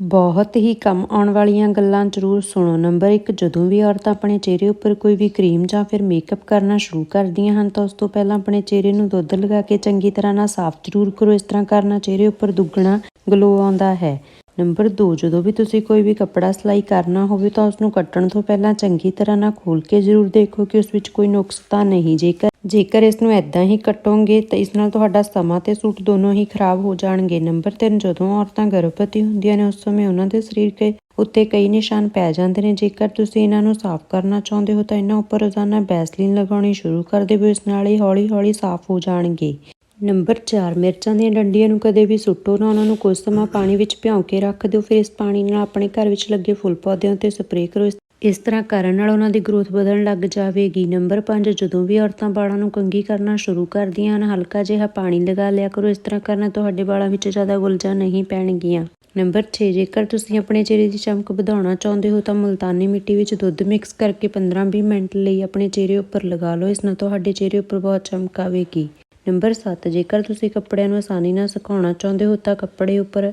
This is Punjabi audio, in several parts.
ਬਹੁਤ ਹੀ ਕੰਮ ਆਉਣ ਵਾਲੀਆਂ ਗੱਲਾਂ ਜ਼ਰੂਰ ਸੁਣੋ। ਨੰਬਰ 1 ਜਦੋਂ ਵੀ ਔਰਤਾਂ ਆਪਣੇ ਚਿਹਰੇ ਉੱਪਰ ਕੋਈ ਵੀ ਕਰੀਮ ਜਾਂ ਫਿਰ ਮੇਕਅਪ ਕਰਨਾ ਸ਼ੁਰੂ ਕਰਦੀਆਂ ਹਨ ਤਾਂ ਉਸ ਤੋਂ ਪਹਿਲਾਂ ਆਪਣੇ ਚਿਹਰੇ ਨੂੰ ਦੁੱਧ ਲਗਾ ਕੇ ਚੰਗੀ ਤਰ੍ਹਾਂ ਨਾਲ ਸਾਫ਼ ਜ਼ਰੂਰ ਕਰੋ। ਇਸ ਤਰ੍ਹਾਂ ਕਰਨਾ ਚਿਹਰੇ ਉੱਪਰ ਦੁੱਗਣਾ ਗਲੋ ਆਉਂਦਾ ਹੈ। ਨੰਬਰ 2 ਜਦੋਂ ਵੀ ਤੁਸੀਂ ਕੋਈ ਵੀ ਕੱਪੜਾ ਸਿਲਾਈ ਕਰਨਾ ਹੋਵੇ ਤਾਂ ਉਸ ਨੂੰ ਕੱਟਣ ਤੋਂ ਪਹਿਲਾਂ ਚੰਗੀ ਤਰ੍ਹਾਂ ਨਾਲ ਖੋਲ ਕੇ ਜ਼ਰੂਰ ਦੇਖੋ ਕਿ ਉਸ ਵਿੱਚ ਕੋਈ ਨੁਕਸ ਤਾਂ ਨਹੀਂ। ਜੇਕਰ ਜੇਕਰ ਇਸ ਨੂੰ ਐਦਾਂ ਹੀ ਕੱਟੋਗੇ ਤਾਂ ਇਸ ਨਾਲ ਤੁਹਾਡਾ ਸਮਾਂ ਤੇ ਸੂਟ ਦੋਨੋਂ ਹੀ ਖਰਾਬ ਹੋ ਜਾਣਗੇ। ਨੰਬਰ 3 ਜਦੋਂ ਔਰਤਾਂ ਗਰਭਵਤੀ ਹੁੰਦੀਆਂ ਨੇ, ਉਸ ਸਮੇਂ ਉਹਨਾਂ ਦੇ ਸਰੀਰ ਕੇ ਉੱਤੇ ਕਈ ਨਿਸ਼ਾਨ ਪੈ ਜਾਂਦੇ ਨੇ। ਜੇਕਰ ਤੁਸੀਂ ਇਹਨਾਂ ਨੂੰ ਸਾਫ਼ ਕਰਨਾ ਚਾਹੁੰਦੇ ਹੋ ਤਾਂ ਇਹਨਾਂ ਉੱਪਰ ਰੋਜ਼ਾਨਾ ਬੈਸਲੀਨ ਲਗਾਉਣੀ ਸ਼ੁਰੂ ਕਰ ਦਿਓ ਇਸ ਨਾਲ ਹੀ ਹੌਲੀ-ਹੌਲੀ ਸਾਫ਼ ਹੋ ਜਾਣਗੇ। ਨੰਬਰ 4 ਮਿਰਚਾਂ ਦੀਆਂ ਡੰਡੀਆਂ ਨੂੰ ਕਦੇ ਵੀ ਸੁੱਟੋ ਨਾ, ਉਹਨਾਂ ਨੂੰ ਕੁਝ ਸਮਾਂ ਪਾਣੀ ਵਿੱਚ ਭਿਉਂ ਕੇ ਰੱਖ ਦਿਓ। ਫਿਰ ਇਸ ਪਾਣੀ ਨਾਲ ਆਪਣੇ ਘਰ ਵਿੱਚ ਲੱਗੇ ਫੁੱਲ ਪੌਦਿਆਂ ਤੇ ਸਪਰੇਅ ਕਰੋ। ਇਸ- ਤਰ੍ਹਾਂ ਕਰਨ ਨਾਲ ਉਹਨਾਂ ਦੀ ਗਰੋਥ ਵਧਣ ਲੱਗ ਜਾਵੇਗੀ। ਨੰਬਰ 5 ਜਦੋਂ ਵੀ ਔਰਤਾਂ ਵਾਲਾਂ ਨੂੰ ਕੰਘੀ ਕਰਨਾ ਸ਼ੁਰੂ ਕਰਦੀਆਂ ਹਨ, ਹਲਕਾ ਜਿਹਾ ਪਾਣੀ ਲਗਾ ਲਿਆ ਕਰੋ। ਇਸ ਤਰ੍ਹਾਂ ਕਰਨ ਨਾਲ ਤੁਹਾਡੇ ਵਾਲਾਂ ਵਿੱਚ ਜ਼ਿਆਦਾ ਗੁਲਜਾਂ ਨਹੀਂ ਪੈਣਗੀਆਂ। ਨੰਬਰ 6 ਜੇਕਰ ਤੁਸੀਂ ਆਪਣੇ ਚਿਹਰੇ ਦੀ ਚਮਕ ਵਧਾਉਣਾ ਚਾਹੁੰਦੇ ਹੋ, ਤਾਂ ਮੁਲਤਾਨੀ ਮਿੱਟੀ ਵਿੱਚ ਦੁੱਧ ਮਿਕਸ ਕਰਕੇ 15-20 ਮਿੰਟ ਲਈ ਆਪਣੇ ਚਿਹਰੇ ਉੱਪਰ ਲਗਾ ਲਓ। ਇਸ ਨਾਲ ਤੁਹਾਡੇ ਚਿਹਰੇ ਉੱਪਰ ਬਹੁਤ ਚਮਕ ਆਵੇਗੀ। ਨੰਬਰ 7 ਜੇਕਰ ਤੁਸੀਂ ਕੱਪੜਿਆਂ ਨੂੰ ਆਸਾਨੀ ਨਾਲ ਸੁਕਾਉਣਾ ਚਾਹੁੰਦੇ ਹੋ ਤਾਂ ਕੱਪੜੇ ਉੱਪਰ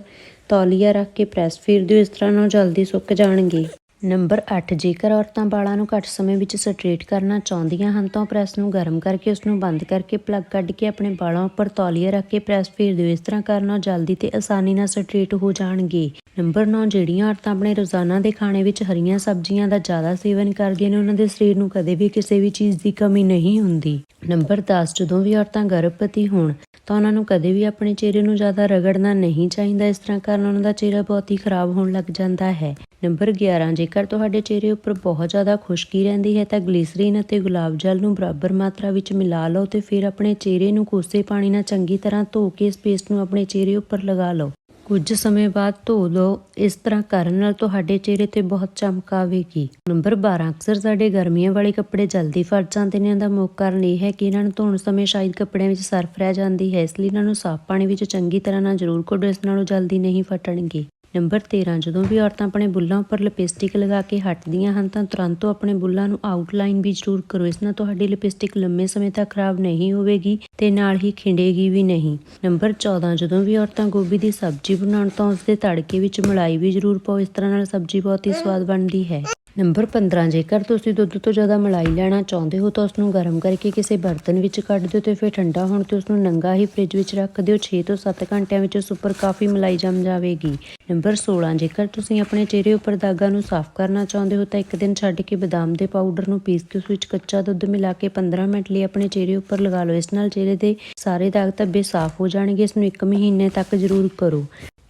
ਤੌਲੀਆ ਰੱਖ ਕੇ ਪ੍ਰੈਸ ਫੇਰ ਦਿਓ ਇਸ ਤਰ੍ਹਾਂ ਨਾਲ ਜਲਦੀ ਸੁੱਕ ਜਾਣਗੇ। ਨੰਬਰ 8 ਜੇਕਰ ਔਰਤਾਂ ਵਾਲਾਂ ਨੂੰ ਘੱਟ ਸਮੇਂ ਵਿੱਚ ਸਟ੍ਰੇਟ ਕਰਨਾ ਚਾਹੁੰਦੀਆਂ ਹਨ ਤਾਂ ਪ੍ਰੈਸ ਨੂੰ ਗਰਮ ਕਰਕੇ ਉਸ ਨੂੰ ਬੰਦ ਕਰਕੇ ਪਲੱਗ ਕੱਢ ਕੇ ਆਪਣੇ ਵਾਲਾਂ ਉੱਪਰ ਤੌਲੀਆ ਰੱਖ ਕੇ ਪ੍ਰੈਸ ਫੇਰ ਦਿਓ ਇਸ ਤਰ੍ਹਾਂ ਕਰਨ ਨਾਲ ਜਲਦੀ ਤੇ ਆਸਾਨੀ ਨਾਲ ਸਟ੍ਰੇਟ ਹੋ ਜਾਣਗੇ। ਨੰਬਰ 9 ਜਿਹੜੀਆਂ ਔਰਤਾਂ ਆਪਣੇ ਰੋਜ਼ਾਨਾ ਦੇ ਖਾਣੇ ਵਿੱਚ ਹਰੀਆਂ ਸਬਜ਼ੀਆਂ ਦਾ ਜ਼ਿਆਦਾ ਸੇਵਨ ਕਰਦੀਆਂ ਨੇ, ਉਹਨਾਂ ਦੇ ਸਰੀਰ ਨੂੰ ਕਦੇ ਵੀ ਕਿਸੇ ਵੀ ਚੀਜ਼ ਦੀ ਕਮੀ ਨਹੀਂ ਹੁੰਦੀ। ਨੰਬਰ 10 ਜਦੋਂ ਵੀ ਔਰਤਾਂ ਗਰਭਵਤੀ ਹੋਣ, ਤਾਂ ਉਹਨਾਂ ਨੂੰ ਕਦੇ ਵੀ ਆਪਣੇ ਚਿਹਰੇ ਨੂੰ ਜ਼ਿਆਦਾ ਰਗੜਨਾ ਨਹੀਂ ਚਾਹੀਦਾ। ਇਸ ਤਰ੍ਹਾਂ ਕਰਨ ਉਹਨਾਂ ਦਾ ਚਿਹਰਾ ਬਹੁਤ ਹੀ ਖਰਾਬ ਹੋਣ ਲੱਗ ਜਾਂਦਾ ਹੈ। ਨੰਬਰ 11 ਜੇਕਰ ਤੁਹਾਡੇ ਚਿਹਰੇ ਉੱਪਰ ਬਹੁਤ ਜ਼ਿਆਦਾ ਖੁਸ਼ਕੀ ਰਹਿੰਦੀ ਹੈ, ਤਾਂ ਗਲੀਸਰੀਨ ਅਤੇ ਗੁਲਾਬ ਜਲ ਨੂੰ ਬਰਾਬਰ ਮਾਤਰਾ ਵਿੱਚ ਮਿਲਾ ਲਓ ਤੇ ਫਿਰ ਆਪਣੇ ਚਿਹਰੇ ਨੂੰ ਕੋਸੇ ਪਾਣੀ ਨਾਲ ਚੰਗੀ ਤਰ੍ਹਾਂ ਧੋ ਕੇ ਇਸ ਪੇਸਟ ਨੂੰ ਆਪਣੇ ਚਿਹਰੇ ਉੱਪਰ ਲਗਾ ਲਓ। ਕੁਝ ਸਮੇਂ ਬਾਅਦ ਧੋ ਲਓ। ਇਸ ਤਰ੍ਹਾਂ ਕਰਨ ਨਾਲ ਤੁਹਾਡੇ ਚਿਹਰੇ ਤੇ ਬਹੁਤ ਚਮਕ ਆਵੇਗੀ। ਨੰਬਰ 12 ਅਕਸਰ ਸਾਡੇ ਗਰਮੀਆਂ ਵਾਲੇ ਕੱਪੜੇ ਜਲਦੀ ਫਟ ਜਾਂਦੇ ਨੇ। ਇਹਦਾ ਮੁੱਖ ਕਾਰਨ ਇਹ ਹੈ ਕਿ ਇਹਨਾਂ ਨੂੰ ਧੋਣ ਸਮੇਂ ਸ਼ਾਇਦ ਕੱਪੜਿਆਂ ਵਿੱਚ ਸਰਫ ਰਹਿ ਜਾਂਦੀ ਹੈ, ਇਸ ਲਈ ਇਹਨਾਂ ਨੂੰ ਸਾਫ਼ ਪਾਣੀ ਵਿੱਚ ਚੰਗੀ ਤਰ੍ਹਾਂ ਨਾਲ ਜ਼ਰੂਰ ਕੱਢੋ। ਇਸ ਨਾਲੋਂ ਜਲਦੀ ਨਹੀਂ ਫਟਣਗੇ। ਨੰਬਰ 13 ਜਦੋਂ ਵੀ ਔਰਤਾਂ ਆਪਣੇ ਬੁੱਲਾਂ ਉੱਪਰ ਲਿਪਸਟਿਕ ਲਗਾ ਕੇ ਹਟਦੀਆਂ ਹਨ, ਤਾਂ ਤੁਰੰਤ ਆਪਣੇ ਬੁੱਲਾਂ ਨੂੰ ਆਊਟਲਾਈਨ ਵੀ ਜ਼ਰੂਰ ਕਰੋ। ਇਸ ਨਾਲ ਤੁਹਾਡੀ ਲਿਪਸਟਿਕ ਲੰਮੇ ਸਮੇਂ ਤੱਕ ਖਰਾਬ ਨਹੀਂ ਹੋਵੇਗੀ ਤੇ ਨਾਲ ਹੀ ਖਿੰਡੇਗੀ ਵੀ ਨਹੀਂ। ਨੰਬਰ 14 ਜਦੋਂ ਵੀ ਔਰਤਾਂ ਗੋਭੀ ਦੀ ਸਬਜ਼ੀ ਬਣਾਉਣ ਤਾਂ ਉਸ ਦੇ ਤੜਕੇ ਵਿੱਚ ਮਲਾਈ ਵੀ ਜ਼ਰੂਰ ਪਾਓ। ਇਸ ਤਰ੍ਹਾਂ ਨਾਲ ਸਬਜ਼ੀ ਬਹੁਤ ਹੀ ਸਵਾਦ ਬਣਦੀ ਹੈ। ਨੰਬਰ 15 ਜੇਕਰ ਤੁਸੀਂ ਦੁੱਧ ਤੋਂ ਜ਼ਿਆਦਾ ਮਲਾਈ ਲੈਣਾ ਚਾਹੁੰਦੇ ਹੋ ਤਾਂ ਉਸ ਨੂੰ ਗਰਮ ਕਰਕੇ ਕਿਸੇ ਬਰਤਨ ਵਿੱਚ ਕੱਢ ਦਿਓ ਤੇ ਫਿਰ ਠੰਡਾ ਹੋਣ ਤੇ ਉਸ ਨੂੰ ਨੰਗਾ ਹੀ ਫ੍ਰਿਜ ਵਿੱਚ ਰੱਖ ਦਿਓ। 6 ਤੋਂ 7 ਘੰਟਿਆਂ ਵਿੱਚ ਉਸ ਉੱਪਰ ਕਾਫੀ ਮਲਾਈ ਜੰਮ ਜਾਵੇਗੀ। ਨੰਬਰ 16 ਜੇਕਰ ਤੁਸੀਂ ਆਪਣੇ ਚਿਹਰੇ ਉੱਪਰ ਦਾਗਾਂ ਨੂੰ ਸਾਫ਼ ਕਰਨਾ ਚਾਹੁੰਦੇ ਹੋ ਤਾਂ ਇੱਕ ਦਿਨ ਛੱਡ ਕੇ ਬਦਾਮ ਦੇ ਪਾਊਡਰ ਨੂੰ ਪੀਸ ਕੇ ਉਸ ਵਿੱਚ ਕੱਚਾ ਦੁੱਧ ਮਿਲਾ ਕੇ 15 ਮਿੰਟ ਲਈ ਆਪਣੇ ਚਿਹਰੇ ਉੱਪਰ ਲਗਾ ਲਓ। ਇਸ ਨਾਲ ਚਿਹਰੇ ਦੇ ਸਾਰੇ ਦਾਗ ਧੱਬੇ ਸਾਫ਼ ਹੋ ਜਾਣਗੇ। ਇਸ ਨੂੰ 1 ਮਹੀਨੇ ਤੱਕ ਜ਼ਰੂਰ ਕਰੋ।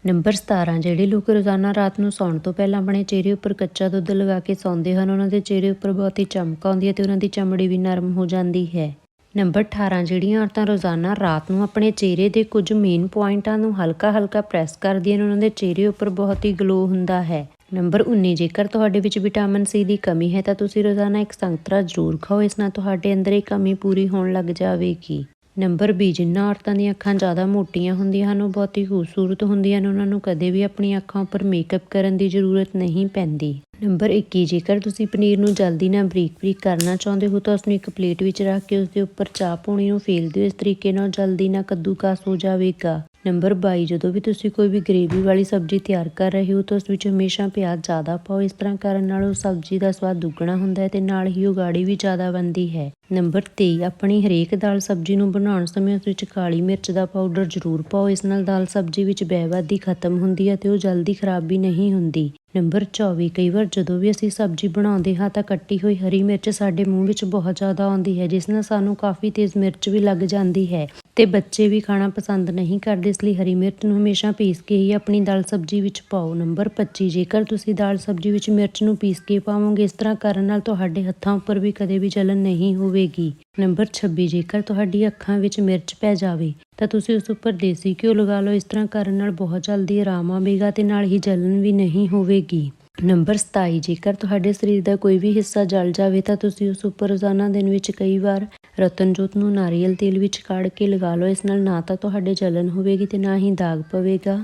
ਨੰਬਰ 17 ਜਿਹੜੇ ਲੋਕ ਰੋਜ਼ਾਨਾ ਰਾਤ ਨੂੰ ਸੌਣ ਤੋਂ ਪਹਿਲਾਂ ਆਪਣੇ ਚਿਹਰੇ ਉੱਪਰ ਕੱਚਾ ਦੁੱਧ ਲਗਾ ਕੇ ਸੌਂਦੇ ਹਨ, ਉਹਨਾਂ ਦੇ ਚਿਹਰੇ ਉੱਪਰ ਬਹੁਤ ਹੀ ਚਮਕ ਆਉਂਦੀ ਹੈ ਤੇ ਉਹਨਾਂ ਦੀ ਚਮੜੀ ਵੀ ਨਰਮ ਹੋ ਜਾਂਦੀ ਹੈ। ਨੰਬਰ 18 ਜਿਹੜੀਆਂ ਔਰਤਾਂ ਰੋਜ਼ਾਨਾ ਰਾਤ ਨੂੰ ਆਪਣੇ ਚਿਹਰੇ ਦੇ ਕੁਝ ਮੇਨ ਪੁਆਇੰਟਾਂ ਨੂੰ ਹਲਕਾ-ਹਲਕਾ ਪ੍ਰੈਸ ਕਰਦੀਆਂ ਨੇ ਉਹਨਾਂ ਦੇ ਚਿਹਰੇ ਉੱਪਰ ਬਹੁਤ ਹੀ ਗਲੋ ਹੁੰਦਾ ਹੈ। ਨੰਬਰ 19 ਜੇਕਰ ਤੁਹਾਡੇ ਵਿੱਚ ਵਿਟਾਮਿਨ ਸੀ ਦੀ ਕਮੀ ਹੈ ਤਾਂ ਤੁਸੀਂ ਰੋਜ਼ਾਨਾ ਇੱਕ ਸੰਤਰਾ ਜ਼ਰੂਰ ਖਾਓ, ਇਸ ਨਾਲ ਤੁਹਾਡੇ ਅੰਦਰ ਇਹ ਕਮੀ ਪੂਰੀ ਹੋਣ ਲੱਗ ਜਾਵੇਗੀ। ਨੰਬਰ 20 ਜਿਨ੍ਹਾਂ ਔਰਤਾਂ ਦੀਆਂ ਅੱਖਾਂ ਜ਼ਿਆਦਾ ਮੋਟੀਆਂ ਹੁੰਦੀਆਂ ਹਨ, ਉਹ ਬਹੁਤ ਹੀ ਖੂਬਸੂਰਤ ਹੁੰਦੀਆਂ ਹਨ ਉਹਨਾਂ ਨੂੰ ਕਦੇ ਵੀ ਆਪਣੀਆਂ ਅੱਖਾਂ ਉੱਪਰ ਮੇਕਅਪ ਕਰਨ ਦੀ ਜ਼ਰੂਰਤ ਨਹੀਂ ਪੈਂਦੀ। ਨੰਬਰ 21 ਜੇਕਰ ਤੁਸੀਂ ਪਨੀਰ ਨੂੰ ਜਲਦੀ ਨਾਲ ਬਰੀਕ-ਬਰੀਕ ਕਰਨਾ ਚਾਹੁੰਦੇ ਹੋ, ਤਾਂ ਉਸ ਨੂੰ ਇੱਕ ਪਲੇਟ ਵਿੱਚ ਰੱਖ ਕੇ ਉਸ ਦੇ ਉੱਪਰ ਚਾਹ ਪੂਣੀ ਨੂੰ ਫੇਲ ਦਿਓ ਇਸ ਤਰੀਕੇ ਨਾਲ ਜਲਦੀ ਨਾਲ ਕੱਦੂਕਾਸ ਹੋ ਜਾਵੇਗਾ। ਨੰਬਰ 22 ਜਦੋਂ ਵੀ ਤੁਸੀਂ ਕੋਈ ਵੀ ਗ੍ਰੇਵੀ ਵਾਲੀ ਸਬਜ਼ੀ ਤਿਆਰ ਕਰ ਰਹੇ ਹੋ ਤਾਂ ਉਸ ਵਿੱਚ ਹਮੇਸ਼ਾ ਪਿਆਜ਼ ਜ਼ਿਆਦਾ ਪਾਓ। ਇਸ ਤਰ੍ਹਾਂ ਕਰਨ ਨਾਲ ਉਹ ਸਬਜ਼ੀ ਦਾ ਸਵਾਦ ਦੁੱਗਣਾ ਹੁੰਦਾ ਹੈ ਤੇ ਨਾਲ ਹੀ ਉਹ ਗਾੜੀ ਵੀ ਜ਼ਿਆਦਾ ਬਣਦੀ ਹੈ। ਨੰਬਰ 23 ਆਪਣੀ ਹਰੇਕ ਦਾਲ ਸਬਜ਼ੀ ਨੂੰ ਬਣਾਉਣ ਸਮੇਂ ਉਸ ਵਿੱਚ ਕਾਲੀ ਮਿਰਚ ਦਾ ਪਾਊਡਰ ਜ਼ਰੂਰ ਪਾਓ। ਇਸ ਨਾਲ ਦਾਲ ਸਬਜ਼ੀ ਵਿੱਚ ਬਹਿਵਾਦੀ ਖਤਮ ਹੁੰਦੀ ਹੈ ਤੇ ਉਹ ਜਲਦੀ ਖਰਾਬ ਵੀ ਨਹੀਂ ਹੁੰਦੀ। ਨੰਬਰ 24 ਕਈ ਵਾਰ ਜਦੋਂ ਵੀ ਅਸੀਂ ਸਬਜ਼ੀ ਬਣਾਉਂਦੇ ਹਾਂ ਤਾਂ ਕੱਟੀ ਹੋਈ ਹਰੀ ਮਿਰਚ ਸਾਡੇ ਮੂੰਹ ਵਿੱਚ ਬਹੁਤ ਜ਼ਿਆਦਾ ਆਉਂਦੀ ਹੈ, ਜਿਸ ਨਾਲ ਸਾਨੂੰ ਕਾਫੀ ਤੇਜ਼ ਮਿਰਚ ਵੀ ਲੱਗ ਜਾਂਦੀ ਹੈ। ਤੇ ਬੱਚੇ ਵੀ ਖਾਣਾ ਪਸੰਦ ਨਹੀਂ ਕਰਦੇ, ਇਸ ਲਈ ਹਰੀ ਮਿਰਚ ਨੂੰ ਹਮੇਸ਼ਾ ਪੀਸ ਕੇ ਹੀ ਆਪਣੀ ਦਾਲ ਸਬਜ਼ੀ ਵਿੱਚ ਪਾਓ। ਨੰਬਰ 25 ਜੇਕਰ ਤੁਸੀਂ ਦਾਲ ਸਬਜ਼ੀ ਵਿੱਚ ਮਿਰਚ ਨੂੰ ਪੀਸ ਕੇ ਪਾਵੋਗੇ, ਇਸ ਤਰ੍ਹਾਂ ਕਰਨ ਨਾਲ ਤੁਹਾਡੇ ਹੱਥਾਂ ਉੱਪਰ ਵੀ ਕਦੇ ਵੀ ਜਲਨ ਨਹੀਂ ਹੋਵੇਗੀ। ਨੰਬਰ 26 ਜੇਕਰ ਤੁਹਾਡੀ ਅੱਖਾਂ ਵਿੱਚ ਮਿਰਚ ਪੈ ਜਾਵੇ, ਤਾਂ ਤੁਸੀਂ ਉਸ ਉੱਪਰ ਦੇਸੀ ਘਿਓ ਲਗਾ ਲਓ। ਇਸ ਤਰ੍ਹਾਂ ਕਰਨ ਨਾਲ ਬਹੁਤ ਜਲਦੀ ਆਰਾਮ ਆਵੇਗਾ ਤੇ ਨਾਲ ਹੀ ਜਲਨ ਵੀ ਨਹੀਂ ਹੋਵੇਗੀ। ਨੰਬਰ 27 ਜੇਕਰ ਤੁਹਾਡੇ ਸਰੀਰ ਦਾ ਕੋਈ ਵੀ ਹਿੱਸਾ ਜਲ ਜਾਵੇ ਤਾਂ ਤੁਸੀਂ ਉਸ ਉੱਪਰ ਰੋਜ਼ਾਨਾ ਦਿਨ ਵਿੱਚ ਕਈ ਵਾਰ ਰਤਨਜੋਤ ਨੂੰ ਨਾਰੀਅਲ ਤੇਲ ਵਿੱਚ ਕਾੜ ਕੇ ਲਗਾ ਲਓ। ਇਸ ਨਾਲ ਨਾ ਤਾਂ ਤੁਹਾਡੇ ਜਲਨ ਹੋਵੇਗੀ ਤੇ ਨਾ ਹੀ ਦਾਗ ਪਵੇਗਾ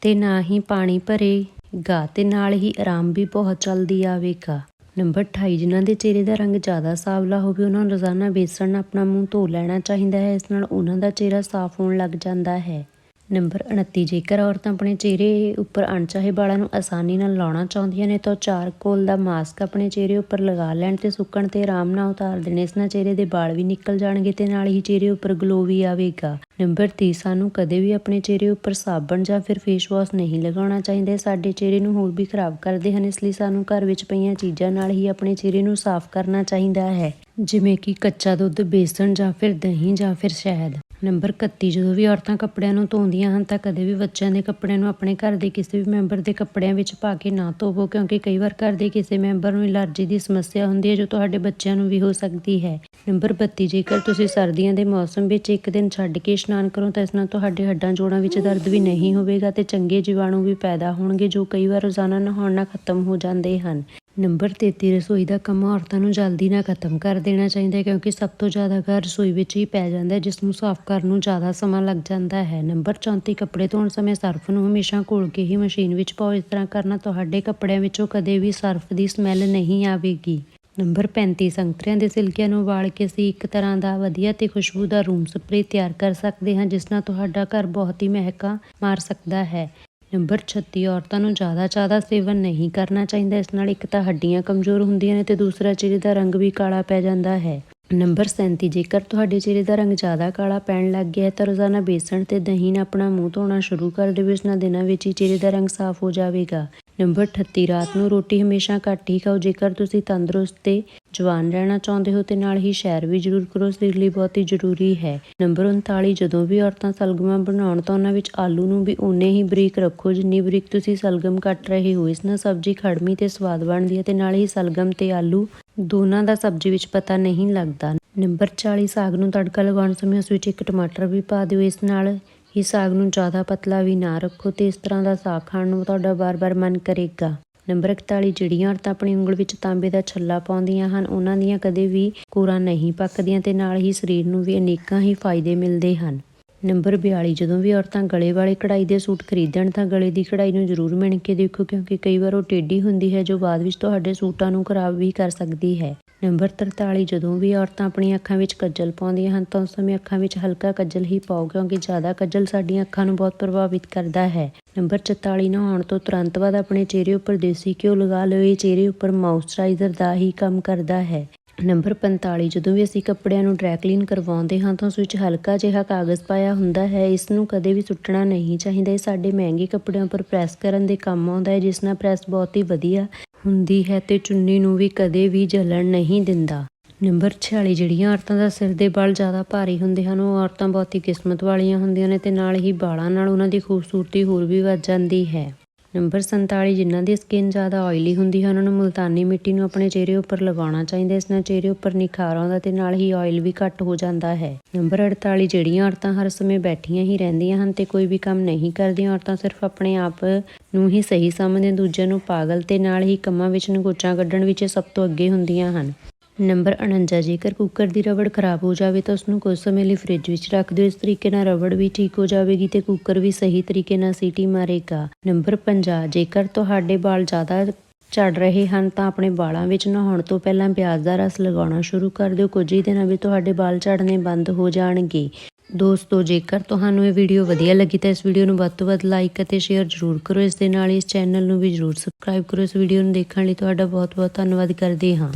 ਤੇ ਨਾ ਹੀ ਪਾਣੀ ਭਰੇਗਾ ਤੇ ਨਾਲ ਹੀ ਆਰਾਮ ਵੀ ਬਹੁਤ ਜਲਦੀ ਆਵੇਗਾ। ਨੰਬਰ 28 ਜਿਨ੍ਹਾਂ ਦੇ ਚਿਹਰੇ ਦਾ ਰੰਗ ਜ਼ਿਆਦਾ ਸਾਵਲਾ ਹੋਵੇ, ਉਹਨਾਂ ਨੂੰ ਰੋਜ਼ਾਨਾ ਬੇਸਣ ਨਾਲ ਆਪਣਾ ਮੂੰਹ ਧੋ ਲੈਣਾ ਚਾਹੀਦਾ ਹੈ। ਇਸ ਨਾਲ ਉਹਨਾਂ ਦਾ ਚਿਹਰਾ ਸਾਫ਼ ਹੋਣ ਲੱਗ ਜਾਂਦਾ ਹੈ। ਨੰਬਰ 29 ਜੇਕਰ ਔਰਤਾਂ ਆਪਣੇ ਚਿਹਰੇ ਉੱਪਰ ਅਣਚਾਹੇ ਵਾਲਾਂ ਨੂੰ ਆਸਾਨੀ ਨਾਲ ਲਾਉਣਾ ਚਾਹੁੰਦੀਆਂ ਨੇ, ਤਾਂ ਚਾਰਕੋਲ ਦਾ ਮਾਸਕ ਆਪਣੇ ਚਿਹਰੇ ਉੱਪਰ ਲਗਾ ਲੈਣ ਤੇ ਸੁੱਕਣ ਤੇ ਆਰਾਮ ਨਾਲ ਉਤਾਰ ਦੇਣੇ। ਇਸ ਨਾਲ ਚਿਹਰੇ ਦੇ ਵਾਲ ਵੀ ਨਿਕਲ ਜਾਣਗੇ ਤੇ ਨਾਲ ਹੀ ਚਿਹਰੇ ਉੱਪਰ ਗਲੋ ਵੀ ਆਵੇਗਾ। ਨੰਬਰ 30 ਸਾਨੂੰ ਕਦੇ ਵੀ ਆਪਣੇ ਚਿਹਰੇ ਉੱਪਰ ਸਾਬਣ ਜਾਂ ਫਿਰ ਫੇਸ ਵਾਸ਼ ਨਹੀਂ ਲਗਾਉਣਾ ਚਾਹੀਦਾ। ਸਾਡੇ ਚਿਹਰੇ ਨੂੰ ਹੋਰ ਵੀ ਖਰਾਬ ਕਰਦੇ ਹਨ, ਇਸ ਲਈ ਸਾਨੂੰ ਘਰ ਵਿੱਚ ਪਈਆਂ ਚੀਜ਼ਾਂ ਨਾਲ ਹੀ ਆਪਣੇ ਚਿਹਰੇ ਨੂੰ ਸਾਫ਼ ਕਰਨਾ ਚਾਹੀਦਾ ਹੈ। ਜਿਵੇਂ ਕਿ ਕੱਚਾ ਦੁੱਧ ਬੇਸਣ ਜਾਂ ਫਿਰ ਦਹੀਂ ਜਾਂ ਫਿਰ ਸ਼ਹਿਦ। ਨੰਬਰ 31 ਜਦੋਂ ਵੀ ਔਰਤਾਂ ਕੱਪੜਿਆਂ ਨੂੰ ਧੋਂਦੀਆਂ ਹਨ ਤਾਂ ਕਦੇ ਵੀ ਬੱਚਿਆਂ ਦੇ ਕੱਪੜਿਆਂ ਨੂੰ ਆਪਣੇ ਘਰ ਦੇ ਕਿਸੇ ਵੀ ਮੈਂਬਰ ਦੇ ਕੱਪੜਿਆਂ ਵਿੱਚ ਪਾ ਕੇ ਨਾ ਧੋਵੋ, ਕਿਉਂਕਿ ਕਈ ਵਾਰ ਘਰ ਦੇ ਕਿਸੇ ਮੈਂਬਰ ਨੂੰ ਐਲਰਜੀ ਦੀ ਸਮੱਸਿਆ ਹੁੰਦੀ ਹੈ ਜੋ ਤੁਹਾਡੇ ਬੱਚਿਆਂ ਨੂੰ ਵੀ ਹੋ ਸਕਦੀ ਹੈ। ਨੰਬਰ 32 ਜੇਕਰ ਤੁਸੀਂ ਸਰਦੀਆਂ ਦੇ ਮੌਸਮ ਵਿੱਚ ਇੱਕ ਦਿਨ ਛੱਡ ਕੇ ਇਸ਼ਨਾਨ ਕਰੋ ਤਾਂ ਇਸ ਨਾਲ ਤੁਹਾਡੇ ਹੱਡਾਂ ਜੋੜਾਂ ਵਿੱਚ ਦਰਦ ਵੀ ਨਹੀਂ ਹੋਵੇਗਾ ਤੇ ਚੰਗੇ ਜੀਵਾਣੂ ਵੀ ਪੈਦਾ ਹੋਣਗੇ, ਜੋ ਕਈ ਵਾਰ ਰੋਜ਼ਾਨਾ ਨਹਾਉਣ ਨਾਲ ਖਤਮ ਹੋ ਜਾਂਦੇ ਹਨ। ਨੰਬਰ 33 ਰਸੋਈ ਦਾ ਕੰਮ ਔਰਤਾਂ ਨੂੰ ਜਲਦੀ ਨਾਲ ਖਤਮ ਕਰ ਦੇਣਾ ਚਾਹੀਦਾ ਹੈ, ਕਿਉਂਕਿ ਸਭ ਤੋਂ ਜ਼ਿਆਦਾ ਘਰ ਰਸੋਈ ਵਿੱਚ ਹੀ ਪੈ ਜਾਂਦਾ ਹੈ, ਜਿਸ ਨੂੰ ਸਾਫ਼ ਕਰਨ ਨੂੰ ਜ਼ਿਆਦਾ ਸਮਾਂ ਲੱਗ ਜਾਂਦਾ ਹੈ। ਨੰਬਰ 34 ਕੱਪੜੇ ਧੋਣ ਸਮੇਂ ਸਰਫ ਨੂੰ ਹਮੇਸ਼ਾ ਘੋਲ ਕੇ ਹੀ ਮਸ਼ੀਨ ਵਿੱਚ ਪਾਓ। ਇਸ ਤਰ੍ਹਾਂ ਕਰਨਾ ਤੁਹਾਡੇ ਕੱਪੜਿਆਂ ਵਿੱਚੋਂ ਕਦੇ ਵੀ ਸਰਫ ਦੀ ਸਮੈਲ ਨਹੀਂ ਆਵੇਗੀ। ਨੰਬਰ 35 ਸੰਗਤਰਿਆਂ ਦੇ ਸਿਲਕਿਆਂ ਨੂੰ ਵਾਲ ਕੇ ਅਸੀਂ ਇੱਕ ਤਰ੍ਹਾਂ ਦਾ ਵਧੀਆ ਤੇ ਖੁਸ਼ਬੂਦਾਰ ਰੂਮ ਸਪਰੇ ਤਿਆਰ ਕਰ ਸਕਦੇ ਹਾਂ, ਜਿਸ ਨਾਲ ਤੁਹਾਡਾ ਘਰ ਬਹੁਤ ਹੀ ਮਹਿਕਾ ਮਾਰ ਸਕਦਾ ਹੈ। ਨੰਬਰ 36 ਔਰਤਾਂ ਨੂੰ ਜ਼ਿਆਦਾ ਜ਼ਿਆਦਾ ਸੇਵਨ ਨਹੀਂ ਕਰਨਾ ਚਾਹੀਦਾ। ਇਸ ਨਾਲ ਇੱਕ ਤਾਂ ਹੱਡੀਆਂ ਕਮਜ਼ੋਰ ਹੁੰਦੀਆਂ ਨੇ ਤੇ ਦੂਸਰਾ ਚਿਹਰੇ ਦਾ ਰੰਗ ਵੀ ਕਾਲਾ ਪੈ ਜਾਂਦਾ ਹੈ। ਨੰਬਰ 37 ਜੇਕਰ ਤੁਹਾਡੇ ਚਿਹਰੇ ਦਾ ਰੰਗ ਜ਼ਿਆਦਾ ਕਾਲਾ ਪੈਣ ਲੱਗ ਗਿਆ ਹੈ ਤਾਂ ਰੋਜ਼ਾਨਾ ਬੇਸਣ ਤੇ ਦਹੀਂ ਨਾਲ ਆਪਣਾ ਮੂੰਹ ਧੋਣਾ ਸ਼ੁਰੂ ਕਰ ਦਿਓ। ਇਸ ਨਾਲ ਦਿਨਾਂ ਵਿੱਚ ਹੀ ਚਿਹਰੇ ਦਾ ਰੰਗ ਸਾਫ਼ ਹੋ ਜਾਵੇਗਾ। ਨੰਬਰ 38 ਰਾਤ ਨੂੰ ਰੋਟੀ ਹਮੇਸ਼ਾ ਘੱਟ ਹੀ ਖਾਓ। ਜੇਕਰ ਤੁਸੀਂ ਤੰਦਰੁਸਤ ਤੇ ਜਵਾਨ ਰਹਿਣਾ ਚਾਹੁੰਦੇ ਹੋ, ਤੇ ਨਾਲ ਹੀ ਸੈਰ ਵੀ ਜ਼ਰੂਰ ਕਰੋ। ਸਰੀਰ ਲਈ ਬਹੁਤ ਹੀ ਜ਼ਰੂਰੀ ਹੈ। ਨੰਬਰ 39 ਜਦੋਂ ਵੀ ਔਰਤਾਂ ਸਲਗਮਾਂ ਬਣਾਉਣ, ਤਾਂ ਉਹਨਾਂ ਵਿੱਚ ਆਲੂ ਨੂੰ ਵੀ ਓਨੇ ਹੀ ਬਰੀਕ ਰੱਖੋ, ਜਿੰਨੀ ਬਰੀਕ ਤੁਸੀਂ ਸਲਗਮ ਕੱਟ ਰਹੇ ਹੋ। ਇਸ ਨਾਲ ਸਬਜ਼ੀ ਖੜਮੀ ਤੇ ਸਵਾਦ ਬਣਦੀ ਹੈ ਤੇ ਨਾਲ ਹੀ ਸਲਗਮ ਤੇ ਆਲੂ ਦੋਨਾਂ ਦਾ ਸਬਜ਼ੀ ਵਿੱਚ ਪਤਾ ਨਹੀਂ ਲੱਗਦਾ। ਨੰਬਰ 40 ਸਾਗ ਨੂੰ ਤੜਕਾ ਲਗਾਉਣ ਸਮੇਂ ਉਸ ਵਿੱਚ ਇੱਕ ਟਮਾਟਰ ਵੀ ਪਾ ਦਿਓ। ਇਸ ਨਾਲ ਹੀ ਸਾਗ ਨੂੰ ਜ਼ਿਆਦਾ ਪਤਲਾ ਵੀ ਨਾ ਰੱਖੋ ਤੇ ਇਸ ਤਰ੍ਹਾਂ ਦਾ ਸਾਗ ਖਾਣ ਨੂੰ ਤੁਹਾਡਾ ਬਾਰ-ਬਾਰ ਮਨ ਕਰੇਗਾ। ਨੰਬਰ 41 ਜਿਹੜੀਆਂ ਔਰਤਾਂ ਆਪਣੀ ਉਂਗਲ ਵਿੱਚ ਤਾਂਬੇ ਦਾ ਛੱਲਾ ਪਾਉਂਦੀਆਂ ਹਨ, ਉਹਨਾਂ ਦੀਆਂ ਕਦੇ ਵੀ ਕੋਰਾਂ ਨਹੀਂ ਪੱਕਦੀਆਂ ਤੇ ਨਾਲ ਹੀ ਸਰੀਰ ਨੂੰ ਵੀ ਅਨੇਕਾਂ ਹੀ ਫਾਇਦੇ ਮਿਲਦੇ ਹਨ। ਨੰਬਰ 42 ਜਦੋਂ ਵੀ ਔਰਤਾਂ ਗਲੇ ਵਾਲੇ ਕਢਾਈ ਦੇ ਸੂਟ ਖਰੀਦਣ ਤਾਂ ਗਲੇ ਦੀ ਕਢਾਈ ਨੂੰ ਜ਼ਰੂਰ ਮਿਣ ਕੇ ਦੇਖੋ ਕਿਉਂਕਿ ਕਈ ਵਾਰ ਉਹ ਟੇਢੀ ਹੁੰਦੀ ਹੈ ਜੋ ਬਾਅਦ ਵਿੱਚ ਤੁਹਾਡੇ ਸੂਟਾਂ ਨੂੰ ਖਰਾਬ ਵੀ ਕਰ ਸਕਦੀ ਹੈ। ਨੰਬਰ 43 ਜਦੋਂ ਵੀ ਔਰਤਾਂ ਆਪਣੀਆਂ ਅੱਖਾਂ ਵਿੱਚ ਕੱਜਲ ਪਾਉਂਦੀਆਂ ਹਨ ਤਾਂ ਉਸ ਸਮੇਂ ਅੱਖਾਂ ਵਿੱਚ ਹਲਕਾ ਕੱਜਲ ਹੀ ਪਾਓ, ਕਿਉਂਕਿ ਜ਼ਿਆਦਾ ਕੱਜਲ ਸਾਡੀਆਂ ਅੱਖਾਂ ਨੂੰ ਬਹੁਤ ਪ੍ਰਭਾਵਿਤ ਕਰਦਾ ਹੈ। ਨੰਬਰ 44 ਨਹਾਉਣ ਤੋਂ ਤੁਰੰਤ ਬਾਅਦ ਆਪਣੇ ਚਿਹਰੇ ਉੱਪਰ ਦੇਸੀ ਘਿਓ ਲਗਾ ਲਓ, ਇਹ ਚਿਹਰੇ ਉੱਪਰ ਮੌਇਸਚਰਾਈਜ਼ਰ ਦਾ ਹੀ ਕੰਮ ਕਰਦਾ ਹੈ। ਨੰਬਰ 45 ਜਦੋਂ ਵੀ ਅਸੀਂ ਕੱਪੜਿਆਂ ਨੂੰ ਡਰਾਈ ਕਲੀਨ ਕਰਵਾਉਂਦੇ ਹਾਂ ਤਾਂ ਉਸ ਵਿੱਚ ਹਲਕਾ ਜਿਹਾ ਕਾਗਜ਼ ਪਾਇਆ ਹੁੰਦਾ ਹੈ, ਇਸ ਨੂੰ ਕਦੇ ਵੀ ਸੁੱਟਣਾ ਨਹੀਂ ਚਾਹੀਦਾ। ਇਹ ਸਾਡੇ ਮਹਿੰਗੇ ਕੱਪੜਿਆਂ ਉੱਪਰ ਪ੍ਰੈਸ ਕਰਨ ਦੇ ਕੰਮ ਆਉਂਦਾ ਹੈ, ਜਿਸ ਨਾਲ ਪ੍ਰੈਸ ਬਹੁਤ ਹੀ ਵਧੀਆ ਹੁੰਦੀ ਹੈ ਤੇ ਚੁੰਨੀ ਨੂੰ ਵੀ ਕਦੇ ਵੀ ਜਲਣ ਨਹੀਂ ਦਿੰਦਾ। ਨੰਬਰ 46 ਜਿਹੜੀਆਂ ਔਰਤਾਂ ਦਾ ਸਿਰ ਦੇ ਵਾਲ ਜ਼ਿਆਦਾ ਭਾਰੀ ਹੁੰਦੇ ਹਨ, ਉਹ ਔਰਤਾਂ ਬਹੁਤੀ ਕਿਸਮਤ ਵਾਲੀਆਂ ਹੁੰਦੀਆਂ ਨੇ ਤੇ ਨਾਲ ਹੀ ਵਾਲਾਂ ਨਾਲ ਉਹਨਾਂ ਦੀ ਖੂਬਸੂਰਤੀ ਹੋਰ ਵੀ ਵੱਧ ਜਾਂਦੀ ਹੈ। ਨੰਬਰ 47 ਜਿਨ੍ਹਾਂ ਦੀ ਸਕਿਨ ਜ਼ਿਆਦਾ ਆਇਲੀ ਹੁੰਦੀ ਹੈ, ਉਹਨਾਂ ਨੂੰ ਮੁਲਤਾਨੀ ਮਿੱਟੀ ਨੂੰ ਆਪਣੇ ਚਿਹਰੇ ਉੱਪਰ ਲਗਾਉਣਾ ਚਾਹੀਦਾ ਇਸ ਨਾਲ ਚਿਹਰੇ ਉੱਪਰ ਨਿਖਾਰ ਆਉਂਦਾ ਤੇ ਨਾਲ ਹੀ ਆਇਲ ਵੀ ਘੱਟ ਹੋ ਜਾਂਦਾ ਹੈ। ਨੰਬਰ 48 ਜਿਹੜੀਆਂ ਔਰਤਾਂ ਹਰ ਸਮੇਂ ਬੈਠੀਆਂ ਹੀ ਰਹਿੰਦੀਆਂ ਹਨ ਤੇ ਕੋਈ ਵੀ ਕੰਮ ਨਹੀਂ ਕਰਦੀਆਂ, ਔਰਤਾਂ ਸਿਰਫ ਆਪਣੇ ਆਪ ਨੂੰ ਹੀ ਸਹੀ ਸਮਝਦੇ, ਦੂਜਿਆਂ ਨੂੰ ਪਾਗਲ ਤੇ ਨਾਲ ਹੀ ਕੰਮਾਂ ਵਿੱਚ ਨਗੋਚਾਂ ਕੱਢਣ ਵਿੱਚ ਸਭ ਤੋਂ ਅੱਗੇ ਹੁੰਦੀਆਂ ਹਨ। ਨੰਬਰ 49 ਜੇਕਰ ਕੁੱਕਰ ਦੀ ਰਬੜ ਖਰਾਬ ਹੋ ਜਾਵੇ ਤਾਂ ਉਸ ਨੂੰ ਕੁਝ ਸਮੇਂ ਲਈ ਫ੍ਰਿਜ ਵਿੱਚ ਰੱਖ ਦਿਓ। ਇਸ ਤਰੀਕੇ ਨਾਲ ਰਬੜ ਵੀ ਠੀਕ ਹੋ ਜਾਵੇਗੀ ਤੇ ਕੁੱਕਰ ਵੀ ਸਹੀ ਤਰੀਕੇ ਨਾਲ ਸੀਟੀ ਮਾਰੇਗਾ। ਨੰਬਰ 50 ਜੇਕਰ ਤੁਹਾਡੇ ਵਾਲ ਜ਼ਿਆਦਾ ਝੜ ਰਹੇ ਹਨ ਤਾਂ ਆਪਣੇ ਵਾਲਾਂ ਵਿੱਚ ਨਹਾਉਣ ਤੋਂ ਪਹਿਲਾਂ ਪਿਆਜ਼ ਦਾ ਰਸ ਲਗਾਉਣਾ ਸ਼ੁਰੂ ਕਰ ਦਿਓ। ਕੁਝ ਹੀ ਦਿਨਾਂ ਵਿੱਚ ਤੁਹਾਡੇ ਵਾਲ ਝੜਨੇ ਬੰਦ ਹੋ ਜਾਣਗੇ। ਦੋਸਤੋ, ਜੇਕਰ ਤੁਹਾਨੂੰ ਇਹ ਵੀਡੀਓ ਵਧੀਆ ਲੱਗੀ ਤਾਂ ਇਸ ਵੀਡੀਓ ਨੂੰ ਵੱਧ ਤੋਂ ਵੱਧ ਲਾਈਕ ਅਤੇ ਸ਼ੇਅਰ ਜ਼ਰੂਰ ਕਰੋ। ਇਸ ਦੇ ਨਾਲ ਇਸ ਚੈਨਲ ਨੂੰ ਵੀ ਜ਼ਰੂਰ ਸਬਸਕ੍ਰਾਈਬ ਕਰੋ। ਇਸ ਵੀਡੀਓ ਨੂੰ ਦੇਖਣ ਲਈ ਤੁਹਾਡਾ ਬਹੁਤ ਬਹੁਤ ਧੰਨਵਾਦ ਕਰਦੇ ਹਾਂ।